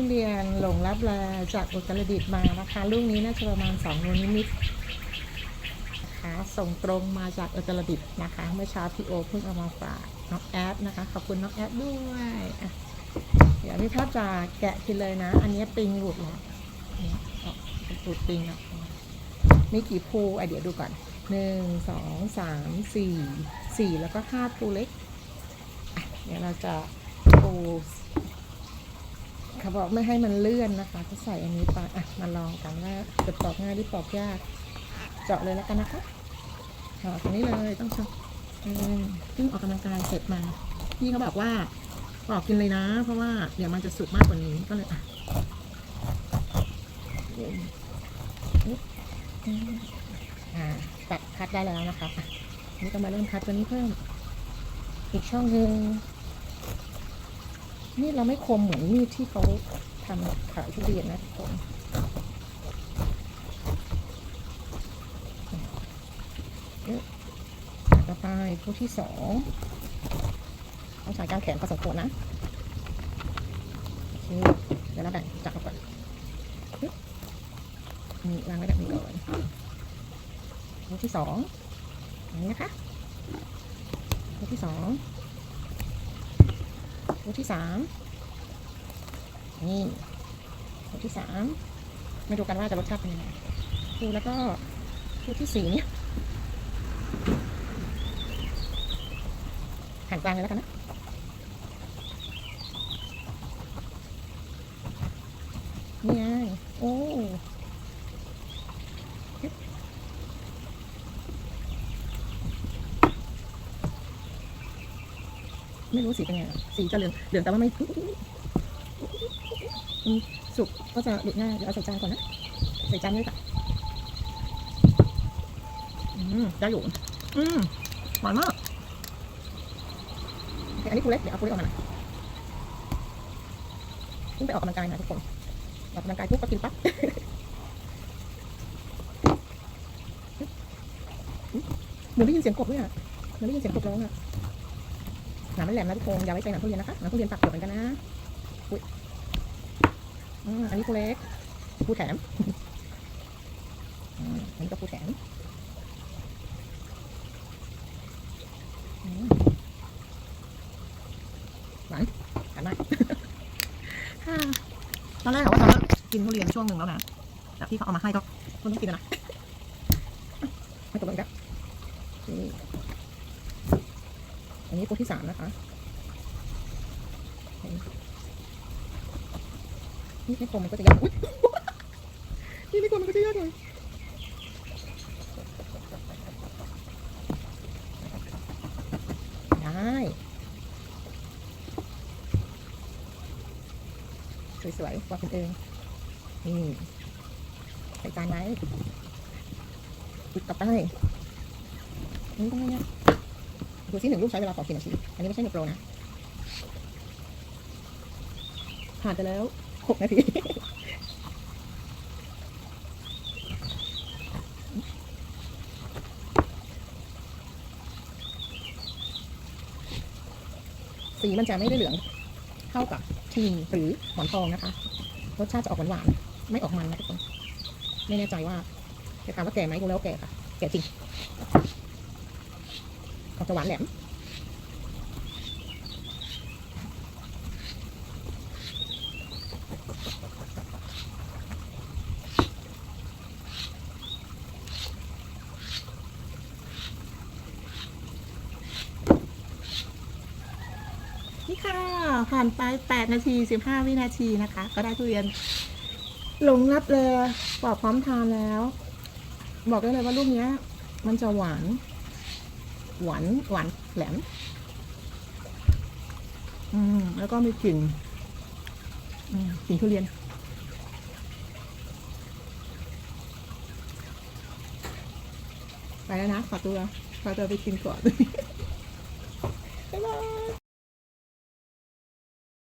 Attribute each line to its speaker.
Speaker 1: ทุเรียนหลงรับแลจากอุตรดิตถ์มานะคะลูกนี้น่าจะประมาณสองโลนิดนะคะส่งตรงมาจากอุตรดิตถ์นะคะ เมื่อเช้าพี่โอเพิ่งเอามาฝากน้องแอดนะคะ ขอบคุณน้องแอดด้วยอะเดี๋ยวพี่พ่อจะแกะกินเลยนะ อันนี้ปิงหลุดแล้วเนี่ยออกหลุดปิงอะมีกี่ภูอะเดี๋ยวดูก่อนหนึ่งสองสามสี่สี่แล้วก็ห้าภูเล็กอะเดี๋ยวเราจะปู เขาบอกไม่ให้มันเลื่อนนะคะก็ใส่อันนี้ไปอะมาลองกันว่าจะปอกง่ายหรือปอกยาก เจาะเลยแล้วกันนะคะเจาะตรงนี้เลยต้องเจาะอืมเพิ่งออกกำลังกายเสร็จมาพี่เขาบอกว่าปอกกินเลยนะ เพราะว่าเดี๋ยวมันจะสุกมากกว่านี้ก็เลยอะตัดคัดได้แล้วนะคะอะนี่ก็มาเริ่มคัดตัวนี้เพิ่ม อีกช่องหนึ่ง มีดเราไม่คมเหมือนมีดที่เขาทำขายทุเรียนนะทุกคนเยอะต่อไปผู้ที่สองต้องใช้กางแขนพอสมควรนะโอเคเดี๋ยวเราแบ่งจับก่อนนี่วางไว้แบบนี้ก่อนผู้ที่สองอันนี้นะคะผู้ที่สอง ตัวที่สามนี่ตัวที่สามมาดูกันว่าจะรสชาติเป็นยังไงดูแล้วก็ตัวที่สี่เนี่ยหั่นกลางเลยแล้วกันนะนี่ไงโอ้ ไม่รู้สีเป็นไงสีจะเหลืองเหลืองแต่ว่าไม่สุกก็จะหลุดง่ายเดี๋ยวเอาใส่จานก่อนนะ ใส่จานนี้ค่ะอืมได้อยู่อืมหวานมากอันนี้ปูเล็กเดี๋ยวเอาปูเล็กออกมาหน่อยเพิ่งไปออกกำลังกายนะทุกคนออกกำลังกายปุ๊บก็กินปั๊บหนูได้ยินเสียงกบด้วยอะหนูได้ยินเสียงกบร้องอะ หนามมันแหลมนะทุกคนอย่าไว้ใจหนามทุเรียนนะคะหนามทุเรียนปากเปลือกเหมือนกันนะอุ้ยอืมอันนี้ผู้เล็กผู้แถมอืมอันนี้ก็ผู้แถมหวานหวานมากตอนแรกอะว่าจะกกินทุเรียนช่วงหนึ่งแล้วนะแต่พี่เขาเอามาให้ก็คุณต้องกินนะไม่ตกลงอีกแล้วนี่ อันนี้ผู้ที่สามนะคะนี่ไม่คมมันก็จะยากอุ๊ยนี่ไม่คมมันก็จะยากเลยได้สวยๆวางเป็นเองนี่ใส่จานไว้อีกต่อไปอันนี่ต้องง่าย ดูสิหนึ่งลูกใช้เวลาสองกี่นาที อันนี้ไม่ใช่หนึ่งโปรนะ ผ่านไปแล้วหกนาที สีมันจะไม่ได้เหลืองเท่ากับทีหรือหมอนทองนะคะ รสชาติจะออกหวานๆ ไม่ออกมันนะทุกคน ไม่แน่ใจว่าจะถามว่าแก่ไหมดูแล้วแก่ค่ะ แก่จริง ออกจะหวานแหลมนี่ค่ะ ผ่านไป 8 นาที 15 วินาทีนะคะ ก็ได้ทุเรียนหลงรับเลยปอกพร้อมทานแล้ว บอกได้เลยว่าลูกเนี้ยมันจะหวาน หวานหวานแหลม อืมแล้วก็มีกลิ่นกลิ่นทุเรียน ไปแล้วนะขอตัวขอตัวไปกินก่อนบ๊ายบาย